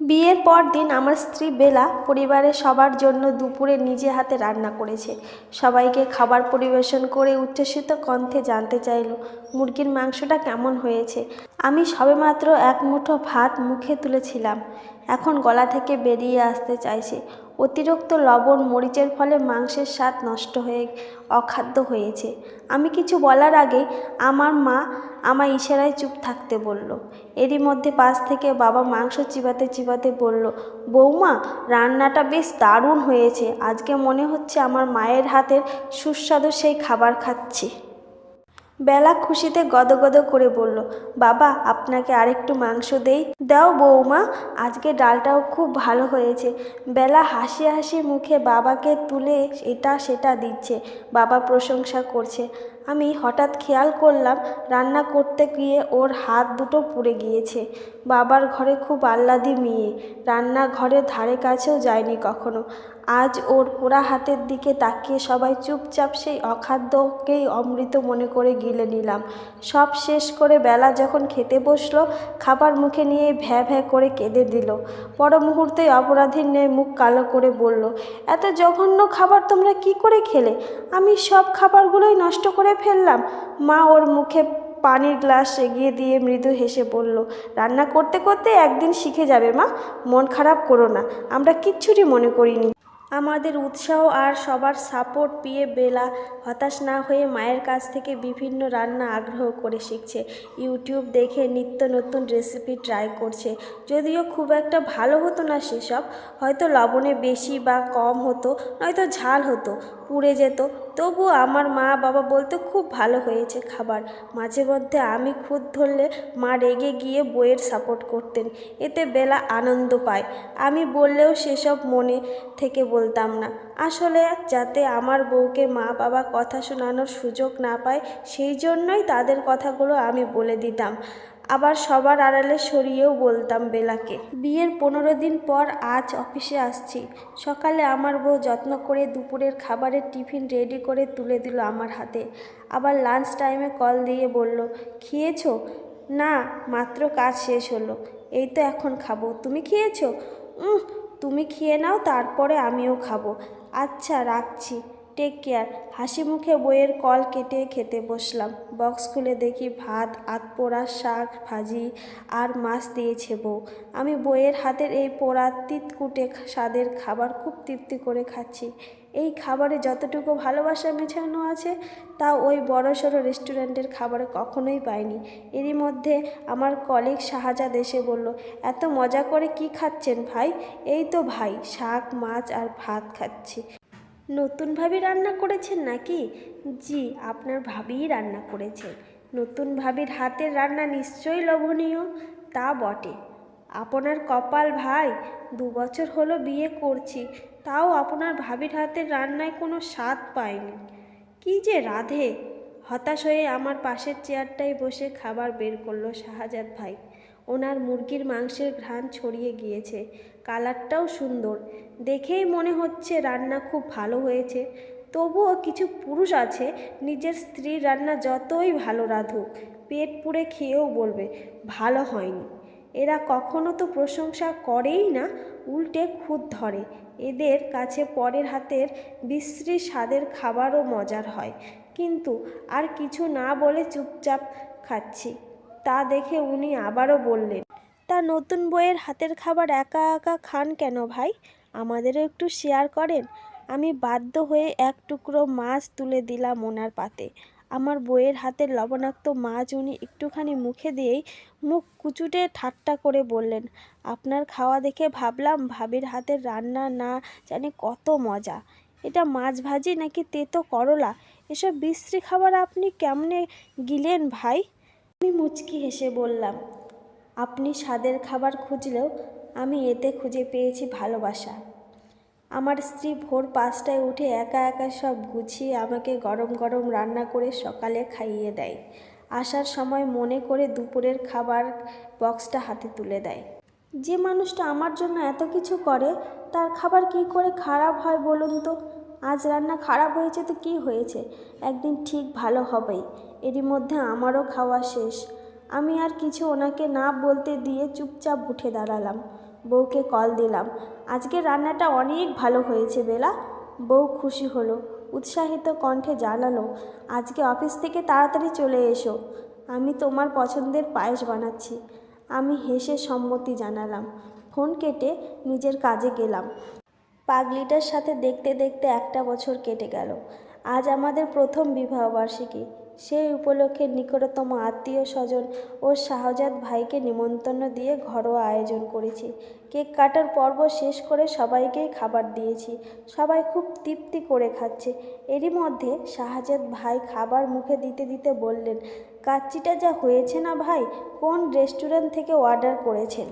বিয়ের পর দিন আমার স্ত্রী বেলা পরিবারের সবার জন্য দুপুরে নিজে হাতে রান্না করেছে। সবাইকে খাবার পরিবেশন করে উচ্ছ্বসিত কণ্ঠে জানতে চাইল, মুরগির মাংসটা কেমন হয়েছে? আমি সবেমাত্র এক মুঠো ভাত মুখে তুলেছিলাম। এখন গলা থেকে বেরিয়ে আসতে চাইছে। অতিরিক্ত লবণ, মরিচের ফলে মাংসের স্বাদ নষ্ট হয়ে, অখাদ্য হয়েছে। আমি কিছু বলার আগে আমার মা আমার ইশারায় চুপ থাকতে বলল। এরই মধ্যে পাশ থেকে বাবা মাংস চিবাতে চিবাতে বলল, বৌমা, রান্নাটা বেশ দারুণ হয়েছে। আজকে মনে হচ্ছে আমার মায়ের হাতের সুস্বাদু সেই খাবার খাচ্ছি। বেলা খুশিতে গদগদ করে বলল, বাবা, আপনাকে আরেকটু মাংস দেই? দাও বৌমা আজকে ডালটাও খুব ভালো হয়েছে। বেলা হাসি হাসি মুখে বাবাকে তুলে এটা সেটা দিচ্ছে, বাবা প্রশংসা করছে। আমি হঠাৎ খেয়াল করলাম রান্না করতে গিয়ে ওর হাত দুটো পুড়ে গিয়েছে। বাবার ঘরে খুব আহ্লাদি মেয়ে। রান্নাঘরের ধারে কাছেও যায়নি কখনো। আজ ওর পোড়া হাতের দিকে তাকিয়ে সবাই চুপচাপ সেই অখাদ্যকেই অমৃত মনে করে গিলে নিলাম। সব শেষ করে বেলা যখন খেতে বসল, খাবার মুখে নিয়ে ভ্যা ভ্যা করে কেঁদে দিল। পর মুহূর্তেই অপরাধীর ন্যায় মুখ কালো করে বলল, এত জঘন্য খাবার তোমরা কি করে খেলে? আমি সব খাবারগুলোই নষ্ট করে ফেললাম। মা ওর মুখে পানির গ্লাস এগিয়ে দিয়ে মৃদু হেসে বলল, রান্না করতে করতে একদিন শিখে যাবে মা। মন খারাপ করো না। আমরা কিচ্ছুরই মনে করিনি। আমাদের উৎসাহ আর সবার সাপোর্ট পেয়ে বেলা হতাশ না হয়ে মায়ের কাছ থেকে বিভিন্ন রান্না আগ্রহ করে শিখছে। ইউটিউব দেখে নিত্য নতুন রেসিপি ট্রাই করছে। যদিও খুব একটা ভালো হতো না সেসব। হয়তো লবণে বেশি বা কম হতো, নয়তো ঝাল হতো, পুড়ে যেত। তবুও আমার মা বাবা বলতে খুব ভালো হয়েছে খাবার। মাঝে মধ্যে আমি খুদ ধরলে মা রেগে গিয়ে বইয়ের সাপোর্ট করতেন। এতে বেলা আনন্দ পায়। আমি বললেও সেসব মনে থেকে বলতাম না। আসলে যাতে আমার বউকে মা বাবা কথা শোনানোর সুযোগ না পায়, সেই জন্যই তাদের কথাগুলো আমি বলে দিতাম। আবার সবার আড়ালে সরিয়েও বলতাম বেলাকে। বিয়ের পনেরো দিন পর আজ অফিসে আসছি। সকালে আমার বউ যত্ন করে দুপুরের খাবারের টিফিন রেডি করে তুলে দিল আমার হাতে। আবার লাঞ্চ টাইমে কল দিয়ে বলল, খেয়েছো? না, মাত্র কাজ শেষ হলো। এই তো এখন খাব। তুমি খেয়েছো? উম তুমি খেয়ে নাও, তারপরে আমিও খাব। আচ্ছা রাখছি। টেক কেয়ার হাসি মুখে বইয়ের কল কেটে খেতে বসলাম। বক্স খুলে দেখি ভাত আত পোড়া শাক, ভাজি আর মাছ দিয়েছে বউ। আমি বইয়ের হাতের এই পোড়া তিতকুটে স্বাদের খাবার খুব তৃপ্তি করে খাচ্ছি। এই খাবারে যতটুকু ভালোবাসা মেছানো আছে, তা ওই বড় সড়ো রেস্টুরেন্টের খাবারে কখনোই পাইনি। এরই মধ্যে আমার কলিগ শাহজাদ এসে বলল, এত মজা করে কি খাচ্ছেন ভাই? এই তো ভাই, শাক, মাছ আর ভাত খাচ্ছি। নতুন ভাবি রান্না করেছেন নাকি? জি, আপনার ভাবিই রান্না করেছেন নতুন ভাবির হাতের রান্না নিশ্চয়ই লোভনীয়? তা বটে। আপনার কপাল ভাই, দু বছর হলো বিয়ে করছি। তাও আপনার ভাবির হাতের রান্নায় কোনো স্বাদ পায়নি কি যে রাধে! হতাশ হয়ে আমার পাশের চেয়ারটায় বসে খাবার বের করল শাহজাদ ভাই। ওনার মুরগির মাংসের ঘ্রাণ ছড়িয়ে গিয়েছে। কালারটাও সুন্দর। দেখেই মনে হচ্ছে রান্না খুব ভালো হয়েছে। তবুও কিছু পুরুষ আছে, নিজের স্ত্রীর রান্না যতই ভালো রাঁধুক, পেট পুড়ে খেয়েও বলবে, ভালো হয়নি। এরা কখনো তো প্রশংসা করেই না, উল্টে খুদ ধরে। এদের কাছে পরের হাতের বিশ্রী স্বাদের খাবারও মজার হয়। কিন্তু আর কিছু না বলে চুপচাপ খাচ্ছি। তা দেখে উনি আবারও বললেন, তা নতুন বইয়ের হাতের খাবার একা একা খান কেন ভাই? আমাদেরও একটু শেয়ার করেন। আমি বাধ্য হয়ে এক টুকরো মাছ তুলে দিলাম ওনার পাতে। আমার বইয়ের হাতের লবণাক্ত মাছ উনি একটুখানি মুখে দিয়েই মুখ কুচুটে ঠাট্টা করে বললেন, আপনার খাওয়া দেখে ভাবলাম ভাবির হাতের রান্না না জানি কত মজা। এটা মাছ ভাজি নাকি তেতো করলা? এসব বিশ্রী খাবার আপনি কেমনে গিলেন ভাই? আমি মুচকি হেসে বললাম, আপনি স্বাদের খাবার খুঁজলেও আমি এতে খুঁজে পেয়েছি ভালোবাসা। আমার স্ত্রী ভোর পাঁচটায় উঠে একা একা সব গুছিয়ে আমাকে গরম গরম রান্না করে সকালে খাইয়ে দেয়। আসার সময় মনে করে দুপুরের খাবার বক্সটা হাতে তুলে দেয়। যে মানুষটা আমার জন্য এত কিছু করে, তার খাবার কি করে খারাপ হয় বলুন তো? আজ রান্না খারাপ হয়েছে তো কি হয়েছে? একদিন ঠিক ভালো হবেই। এরই মধ্যে আমারও খাওয়া শেষ। আমি আর কিছু ওনাকে না বলতে দিয়ে চুপচাপ উঠে দাঁড়ালাম। বউকে কল দিলাম। আজকে রান্নাটা অনেক ভালো হয়েছে বেলা। বউ খুশি হলো, উৎসাহিত কণ্ঠে জানালো, আজকে অফিস থেকে তাড়াতাড়ি চলে এসো। আমি তোমার পছন্দের পায়েস বানাচ্ছি। আমি হেসে সম্মতি জানালাম। ফোন কেটে নিজের কাজে গেলাম। পাগলিটার সাথে দেখতে দেখতে একটা বছর কেটে গেল। আজ আমাদের প্রথম বিবাহবার্ষিকী। সেই উপলক্ষে নিকটতম আত্মীয় স্বজন ও শাহজাদ ভাইকে নিমন্ত্রণ দিয়ে ঘরোয়া আয়োজন করেছি। কেক কাটার পর্ব শেষ করে সবাইকেই খাবার দিয়েছি। সবাই খুব তৃপ্তি করে খাচ্ছে। এরই মধ্যে শাহজাদ ভাই খাবার মুখে দিতে দিতে বললেন, কাচ্চিটা যা হয়েছে না ভাই? কোন রেস্টুরেন্ট থেকে অর্ডার করেছেন?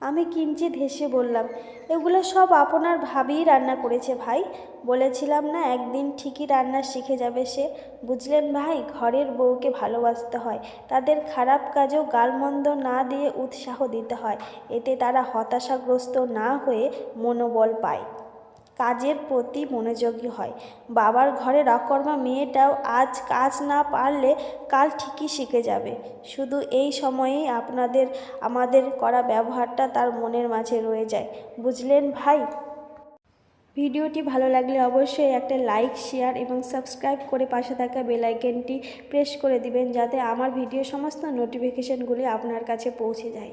আমি কিঞ্চিত হেসে বললাম, এগুলো সব আপনার ভাবিই রান্না করেছে ভাই। বলেছিলাম না, একদিন ঠিকই রান্না শিখে যাবে সে। বুঝলেন ভাই, ঘরের বউকে ভালোবাসতে হয়। তাদের খারাপ কাজেও গালমন্দ না দিয়ে উৎসাহ দিতে হয়। এতে তারা হতাশাগ্রস্ত না হয়ে মনোবল পায়। কাজের প্রতি মনোযোগী হয়। বাবার ঘরের অকর্মা মেয়েটাও আজ কাজ না পারলে কাল ঠিকই শিখে যাবে। শুধু এই সময়েই আপনাদের, আমাদের করা ব্যবহারটা তার মনের মাঝে রয়ে যায়। বুঝলেন ভাই? ভিডিওটি ভালো লাগলে অবশ্যই একটা লাইক, শেয়ার এবং সাবস্ক্রাইব করে পাশে থাকা বেল আইকনটি প্রেস করে দিবেন যাতে আমার ভিডিও সমস্ত নোটিফিকেশনগুলি আপনার কাছে পৌঁছে যায়।